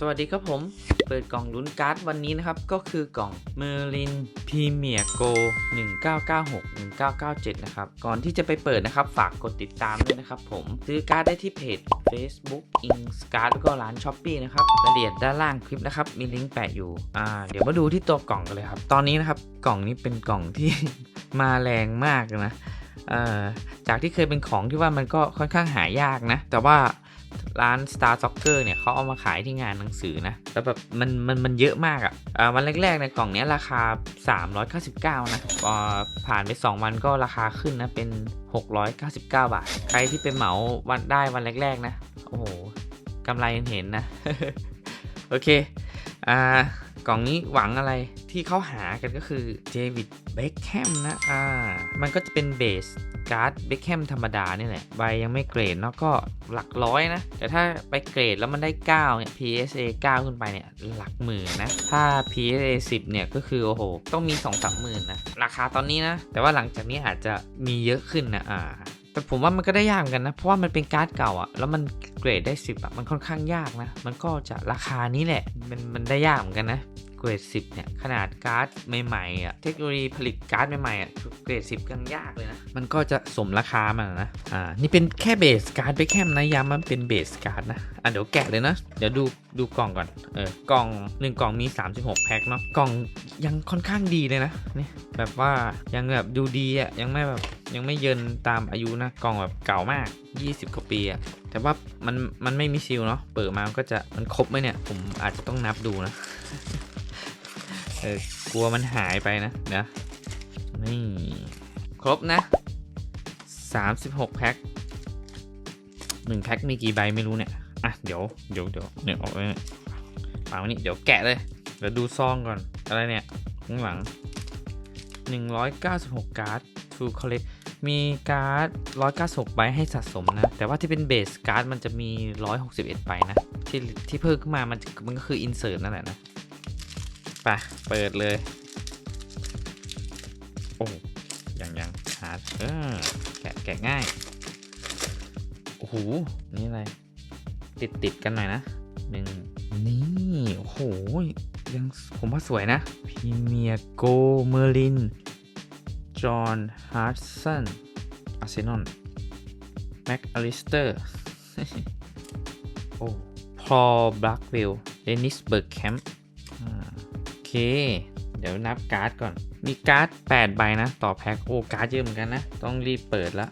สวัสดีครับผม เปิดกล่องลุ้นการ์ดวันนี้นะครับ ก็คือกล่อง Merlin Premier Go 1996 1997 นะครับ ก่อนที่จะไปเปิดนะครับ ฝากกดติดตามด้วยนะครับผม ซื้อการ์ดได้ที่เพจ Facebook i n s c a r d แล้วก็ร้าน s h อ p e e นะครับรายละเอียดด้านล่างคลิปนะครับ มีลิงก์แปะอยู่ อ่า เดี๋ยวมาดูที่ตัวกล่องกันเลยครับ ตอนนี้นะครับ กล่องนี้เป็นกล่องที่ มาแรงมากนะเอ่อจากที่เคยเป็นของที่ว่ามันก็ค่อนข้างหายากนะ แต่ว่า ร้าน Star Soccer เนี่ยเขาเอามาขายที่งานหนังสือนะ แล้วแบบมันมันมันเยอะมากอะ่ะวันแรกๆในกล่องนี้ราคา 399 นะพอผ่านไป 2 วันก็ราคาขึ้นนะ เป็น 699 บาท ใครที่ไปเหมาวันได้วันแรกๆนะ โอ้โหกำไรเห็นนะ โอเค อ่า กล่องนี้หวังอะไรที่เขาหากันก็คือเจวิดเบคแฮมนะอ่ามันก็จะเป็นเบสการ์ดเบคแฮมธรรมดานี่แหละใบยังไม่เกรดเนาะก็หลักร้อยนะ แต่ถ้าไปเกรดแล้วมันได้ 9 เนี่ย PSA 9 ขึ้นไปเนี่ย หลักหมื่นนะ ถ้า PSA 10 เนี่ย ก็คือ โอ้โห ต้องมี 2 3 หมื่นนะ ราคาตอนนี้นะ แต่ว่าหลังจากนี้อาจจะมีเยอะขึ้นนะอ่า แต่ผมว่ามันก็ได้ยากเหมือนกันนะ เพราะว่ามันเป็นการ์ดเก่าอะแล้วมันเกรดได้ 10อะมันค่อนข้างยากนะ มันก็จะราคานี้แหละ มันมันได้ยากเหมือนกันนะ รด 10 เนี่ย ขนาดการ์ดใหม่ๆอะเทคโนโลยีผลิตการ์ดใหม่ๆอะเกรด 10กันยากเลยนะ มันก็จะสมราคามันนะอ่านี่เป็นแค่เบสการ์ดไปแค่นะย้ำมันเป็นเบสการ์ดนะอะเดี๋ยวแกะเลยนะ เดี๋ยวดูดูกล่องก่อนเออกล่องหนึ่งกล่องมี 36 แพ็คเนาะกล่องยังค่อนข้างดีเลยนะนี่แบบว่ายังแบบดูดีอะยังไม่แบบยังไม่เยินตามอายุนะกล่องแบบเก่ามาก 20 กว่าปีอะแต่ว่ามันมันไม่มีซีลเนาะเปิดมามันก็จะมันครบไหมเนี่ย ผมอาจจะต้องนับดูนะ เออกลัวมันหายไปนะเดี๋ยวนี่ครบนะ 36 แพ็คหนึ่งแพ็คมีกี่ใบไม่รู้เนี่ย อะ เดี๋ยว เดี๋ยวเดี๋ยวเดี๋ยวออกไปฟังวันนี้ เดี๋ยวแกะเลย เดี๋ยวดูซองก่อน อะไรเนี่ย ข้างหลัง 196 การ์ด True Collect มีการ์ด 196 ใบให้สะสมนะ แต่ว่าที่เป็นเบสการ์ดมันจะมี 161 ใบนะ ที่ที่เพิ่มขึ้นมา มันมันก็คือ insert นั่นแหละนะ ไปเปิดเลย โอ้ยังยังหาเออแกะแกะง่าย โอ้โห นี่อะไร ติดติดกันหน่อยนะหนึ่งนี่ โอ้โห ยังผมว่าสวยนะพีเมียโกเมอร์ลิน จอห์นฮาร์ดสันอาร์เซนอลแม็กอลิสเตอร์ โอ้พอลบลักวิลเดนิสเบิร์กแคมป์โอ เคเดี๋ยวนับการ์ดก่อน มีการ์ด8ใบนะ ต่อแพ็คโอ้การ์ดเยอะเหมือนกันนะ ต้องรีบเปิดแล้ว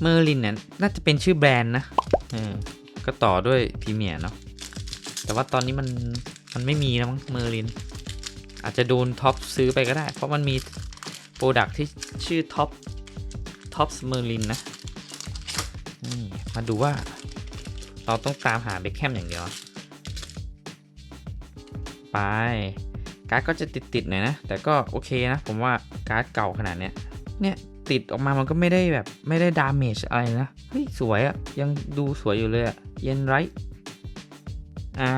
เมอร์ลินเนี่ยน่าจะเป็นชื่อแบรนด์นะเออก็ต่อด้วยพรีเมียร์เนาะแต่ว่าตอนนี้มันมันไม่มีแล้วมั้งเมอร์ลิน อาจจะโดนท็อปซื้อไปก็ได้ เพราะมันมีโปรดักที่ชื่อท็อปท็อปเมอร์ลินนะนี่มาดูว่า เราต้องตามหาเบคแฮมอย่างเดียว ไป การ์ดก็จะติดๆหน่อยนะ แต่ก็โอเคนะ ผมว่าการ์ดเก่าขนาดเนี้ย เนี่ยติดออกมามันก็ไม่ได้แบบไม่ได้ดามเมจอะไรนะ เฮ้ย สวยอะยังดูสวยอยู่เลยอะเย็นไรอ่า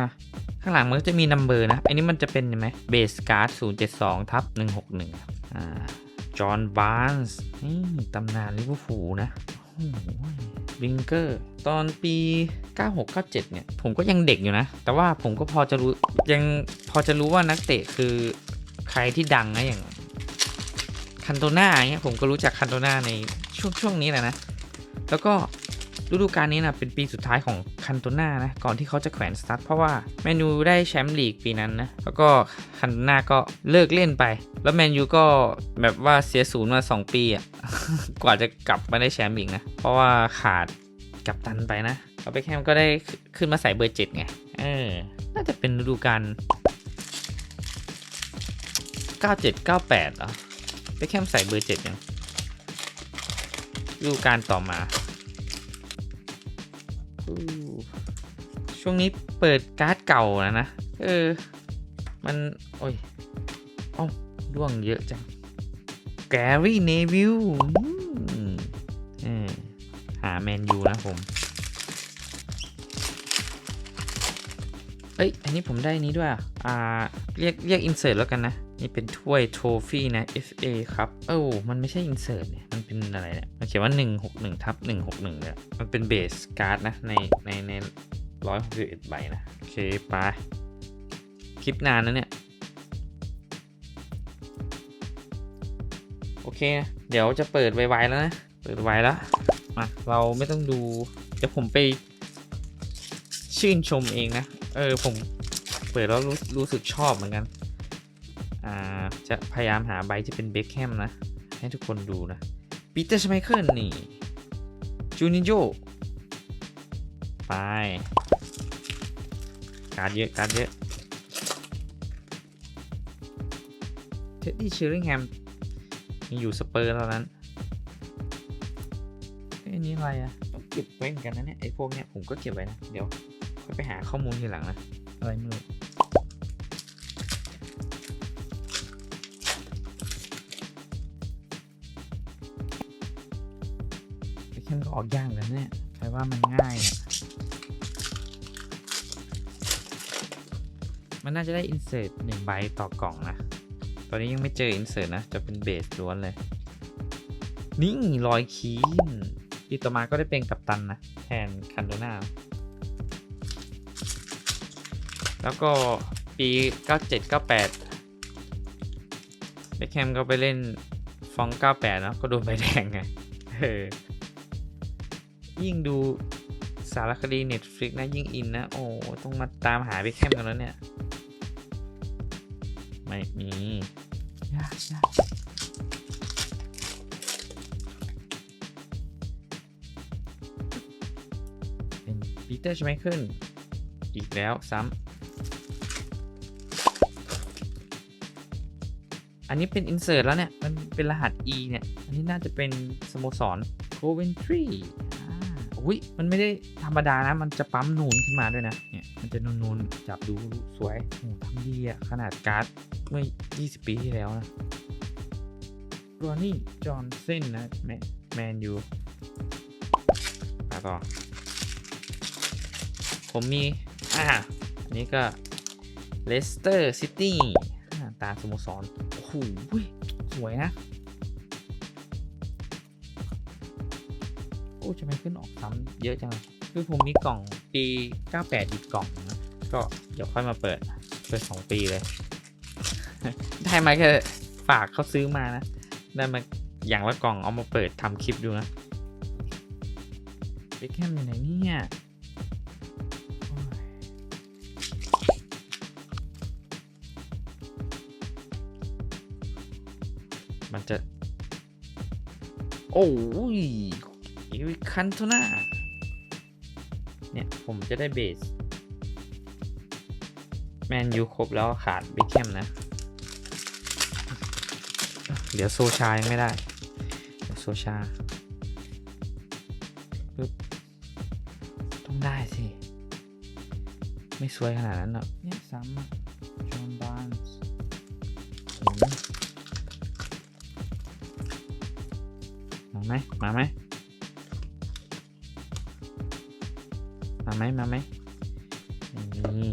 ข้างหลังมันก็จะมีนัมเบอร์นะ อันนี้มันจะเป็นไหมเบสการ์ด072ทับ161ครับอ่า จอห์นบาร์นส์นี่ตำนานลิเวอร์พูลนะโอ้โหวิงเกอร์ ตอนปี 96-97เนี่ยผมก็ยังเด็กอยู่นะ แต่ว่าผมก็พอจะรู้ยังพอจะรู้ว่านักเตะคือใครที่ดังนะอย่างคันโตนาเงี้ยผมก็รู้จักคันโตนาในช่วงช่วงนี้แหละนะ แล้วก็ฤดูกาลนี้นะเป็นปีสุดท้ายของคันโตนานะก่อนที่เขาจะแขวนสตาร์ทเพราะว่าแมนยูได้แชมป์ลีกปีนั้นนะแล้วก็คันโตนาก็เลิกเล่นไป แล้วแมนยูก็แบบว่าเสียศูนย์มา 2 ปีอะกว่าจะกลับมาได้แชมป์อีกนะ เพราะว่าขาดกับตันไปนะ เบคแฮมก็ได้ขึ้นมาใส่เบอร์เจ็ดไง เออ น่าจะเป็นฤดูกาล97 98เหรอเบคแฮมใส่เบอร์เจ็ดยังฤดูกาลต่อมา ช่วงนี้เปิดการ์ดเก่าแล้วนะ เออ มัน โอ้ยอ้าร่วงเยอะจัง แกรี่เนวิลเออหาแมนยูนะผม เอ้ย อันนี้ผมได้นี้ด้วย อ่า เรียกเรียกอินเสิร์ตแล้วกันนะ นี่เป็นถ้วยโทฟี่นะ FA ครับเอ้ามันไม่ใช่อินเสิร์ตเนี่ย มันเป็นอะไรเนี่ย มันเขียนว่า 161ทับ161เลยอะมันเป็นเบสการ์ดนะ ในในในร้อยหกสิบเอ็ดใบนะ โอเคไปคลิปนานนะเนี่ย โอเคนะเดี๋ยวจะเปิดไวๆแล้วนะ เปิดไวแล้วมาเราไม่ต้องดู เดี๋ยวผมไปชื่นชมเองนะ เออผมเปิดแล้วรู้รู้สึกชอบเหมือนกัน อ่า จะพยายามหาใบที่เป็นเบคแฮมนะ ให้ทุกคนดูนะปีเตอร์ชไมเคิลนี่จูนิโจไป การดเยอะ การดเยอะเท็ดดี้เชอริงแฮมยังอยู่สเปอร์ตอนนั้นเอ้นนี้อะไรอะต้องเก็บไว้เหมือนกันนะเนี่ยไอ้พวกเนี้ยผมก็เก็บไว้นะ เดี๋ยว ไปหาข้อมูลทีหลังนะ อะไรไม่รู้ไอ้แค่มันก็ออกยากแล้วเนี่ยใครว่ามันง่ายอะมันน่าจะได้อินเสิร์ตหนึ่งใบต่อกล่องนะ ตอนนี้ยังไม่เจออินเสิร์ตนะ จะเป็นเบสล้วนเลย นี่รอยคีนปีต่อมาก็ได้เป็นกัปตันนะ แทนคันโดนา แล้วก็ปี 97 98เบคแฮมก็ไปเล่นฟอง 98 เนอะก็โดนใบแดงไงเออยิ่งดูสารคดี Netflix นะ ยิ่งอินนะ โอ้ต้องมาตามหาเบคแฮมกันแล้วเนี่ย ไม่มียากยากเป็นปีเตอร์ใช่ไหมขึ้นอีกแล้วซ้ำ นนี้เป็น insert แล้วเนี่ย มันเป็นรหัส E เนี่ย อันนี้น่าจะเป็นสโมสร Coventry อุ้ยมันไม่ได้ธรรมดานะ มันจะปั๊มนูนขึ้นมาด้วยนะ เนี่ย มันจะนูนๆ จับดูสวยโอ้ทำดีอะขนาดการ์ดเมื่อ 20 ปีที่แล้วนะรอนี่ จอห์นเซนนะ แมนแมนยูมาต่อ ผมมี อ่าอันนี้ก็เลสเตอร์ซิตี้ตาสโมสรโอ้โห สวยนะโอ้จะไม่ขึ้นออกซ้ำเยอะจังคือผมมีกล่องปี 98อีกกล่องนะก็เดี๋ยวค่อยมาเปิด เปิด 2 ปีเลย ได้มาแค่ฝากเขาซื้อมานะ ได้มาอย่างละกล่องเอามาเปิดทำคลิปดูนะเบคแฮมอยู่ไหนเนี่ย มันจะ โอ้ยอีวิคันโทนาเนี่ย ผมจะได้เบส แมนยูครบแล้วขาดเบคแฮมนะ เดี๋ยวโซชายังไม่ได้ โซชาปึ๊บต้องได้สิ ไม่สวยขนาดนั้นหรอก ไหมมาไหมมาไหมมาไหมนี่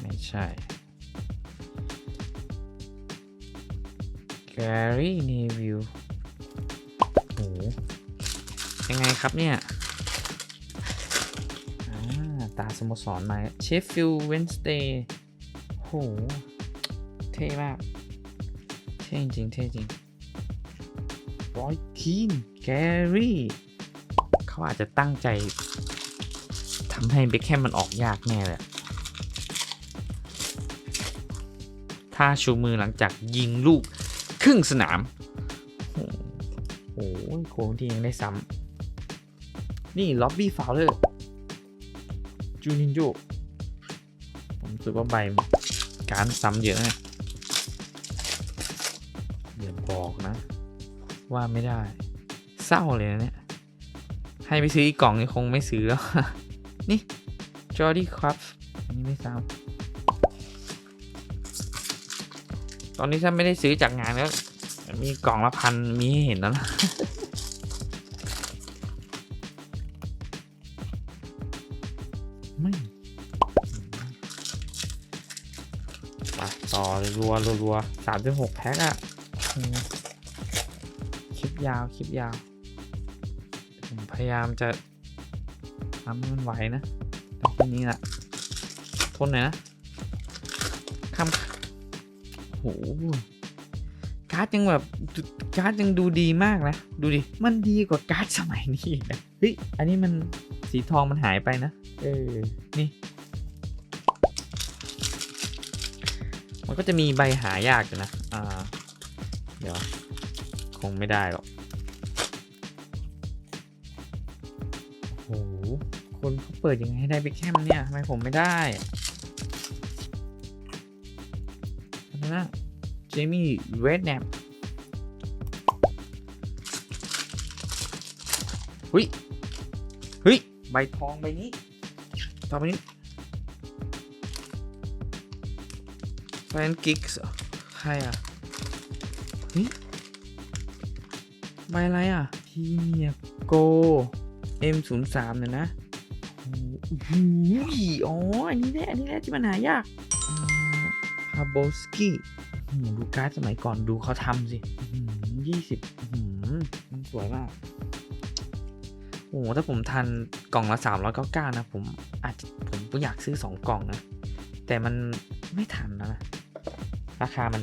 ไม่ใช่ Gary Neville โหยังไงครับเนี่ย ตาสโมสรมา Sheffield Wednesday โห เท่มาก เท่จริงเท่จริงรอยคีนแกรี่ เขาอาจจะตั้งใจทำให้เบคแฮมมันออกยากแน่เลยท่าชูมือหลังจากยิงลูกครึ่งสนาม โอ้โหโค้งที่ยังได้ซ้ำนี่ล็อบบี้ฟาวเลอร์ จูนินโยผมรู้สึกว่าใบการซ้ำเยอะนะอย่าบอกนะ ว่าไม่ได้ เศร้าเลยนะเนี่ย ให้ไปซื้ออีกกล่องนี่คงไม่ซื้อแล้ว นี่จอร์ดี้ครับอันนี้ไม่ซ้ำตอนนี้ถ้าไม่ได้ซื้อจากงานก็มีกล่องละพันมีให้เห็นแล้วนะ รัวรัวรัวสามสิบหกแพ็คอะอืมคลิปยาวคลิปยาว ผมพยายามจะทำให้มันไหวนะแต่ทีนี้ละทนหน่อยนะคำโหการ์ดยังแบบดูการ์ดยังดูดีมากนะดูดิมันดีกว่าการ์ดสมัยนี้อีกนะเฮ้ยอันนี้มันสีทองมันหายไปนะเออนี่ มันก็จะมีใบหายากอยู่นะ อ่า เดี๋ยว คงไม่ได้หรอกโหคนเขาเปิดยังไงให้ได้เบคแคมเนี่ยทำไมผมไม่ได้นะเจมี่เรดแนปหุยเฮ้ย ใบทองใบนี้ต่อไปนี้ แฟนกิกส์ใครอะเฮ้ยใบอะไรอะพีเมียโก M03 เนี่ยนะโอ้โหอ๋อ อันนี้แหละอันนี้แหละที่มันหายากพาโบสกี้ดูการ์ดสมัยก่อนดูเขาทำสิยี่สิบมันสวยมาก โอ้โหถ้าผมทันกล่องละสามร้อยเก้าเก้านะ ผมอาจจะผมก็อยากซื้อสองกล่องนะ แต่มันไม่ทันแล้วนะ ราคามัน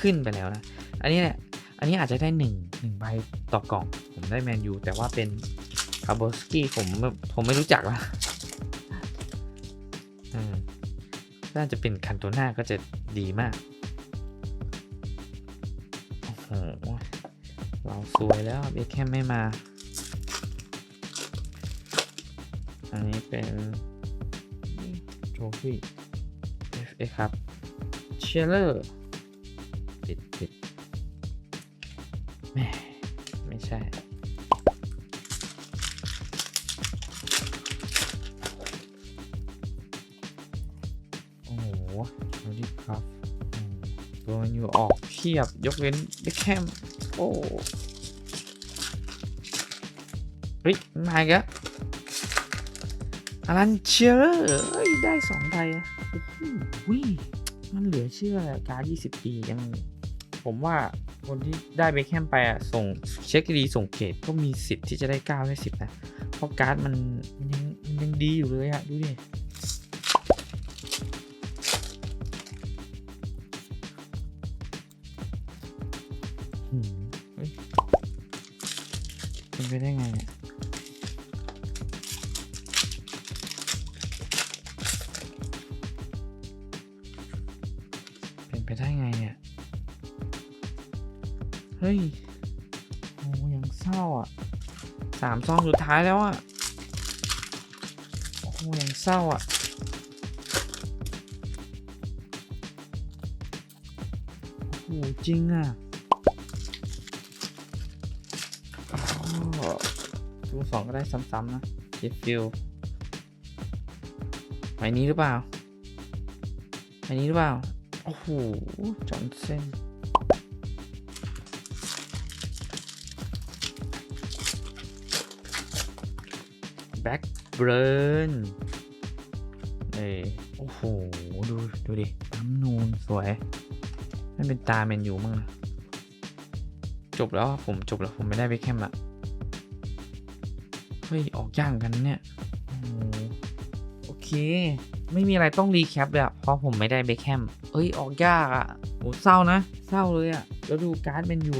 ขึ้นไปแล้วนะ อันนี้แหละอันนี้อาจจะได้หนึ่งหนึ่งใบต่อกล่อง ผมได้แมนยูแต่ว่าเป็นคาร์โบสกี้ผมผมไม่รู้จักละอืมน่าจะเป็นคันโตน่าก็จะดีมากโอ้โหเราสวยแล้วเบคแคมไม่มา อันนี้เป็นโทฟี่ FA ครับ ชลเลอร์ติดติดแม่ไม่ใช่ โอ้โหดูดิครับตัวมันอยู่ออกเทียบ ยกเว้นเบคแคมโอ้เฮ้ยมาอีกแล้วอลันเชียร์เฮ้ย ได้สองใบอะ มันเหลือเชื่อเลยการด20 ปียัง ผมว่าคนที่ได้เบคแฮมไปอะส่งเช็คดีส่งเกรดก็มีสิทธิ์ที่จะได้ 9 ได้ 10 นะ เพราะการ์ดมันมันยังมันยังดีอยู่เลยอะดูดิหืมเฮ้ยเป็นไปได้ไงเนี่ย ได้ไงเนี่ย เฮ้ย โอ้ยังเศร้าอะสามซองสุดท้ายแล้วอะ โอ้ยังเศร้าอะ โอ้โหจริงอะดูสองก็ได้ซ้ำๆนะเจฟฟิลใบนี้หรือเปล่าใบนี้หรือเปล่า โอ้โหจอนเซนแบ็กเบิร์นเอ้ยโอ้โห ดู ดูดิน้ำนูน สวย ไม่เป็นตาแมนยูมั้งนะจบแล้วผมจบแล้ว ผมไม่ได้ไปแคมละเฮ้ย ออกย่ากเหมือนกันเนี่ย โอ้ เค ไม่มีอะไรต้องรีแคปเลยอะเพราะผมไม่ได้เบคแฮมเอ้ยออกยากอะโหเศร้านะ เศร้าเลยอะแล้วดูการ์ดเมนยู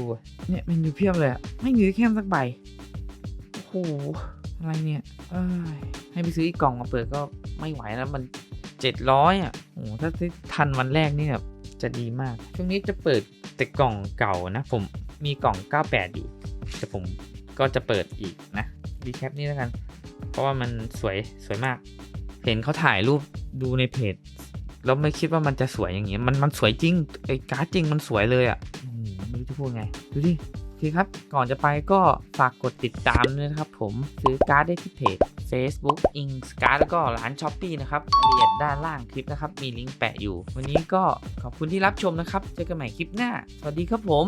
เนี่ยเมนยูเพียบเลยอะไม่มีเบคแฮมสักใบโอ้โหอะไรเนี่ยยให้ไปซื้ออีกกล่องมาเปิดก็ไม่ไหวแล้วมัน 700อะโอ้โหถ้าทันวันแรกนี่แบบจะดีมาก ช่วงนี้จะเปิดแต่กล่องเก่านะ ผมมีกล่อง 98 อยู่แต่ผมก็จะเปิดอีกนะรีแคปนี่แล้วกัน เพราะว่ามันสวยสวยมาก เห็นเขาถ่ายรูปดูในเพจแล้วไม่คิดว่ามันจะสวยอย่างเงี้ยมันมันสวยจริงไอ้การ์ดจริงมันสวยเลยอะ่ะโอ้โหไม่รู้จะพูดไง ดูดิโอเคครับ ก่อนจะไปก็ฝากกดติดตามด้วยนะครับผมซื้อการ์ดได้ที่เพจ Facebook i n k Card แล้วก็ร้าน s h อ p e e นะครับรายละเอียดด้านล่างคลิปนะครับ มีลิงก์แปะอยู่ วันนี้ก็ขอบคุณที่รับชมนะครับ เจอกันใหม่คลิปหน้า สวัสดีครับผม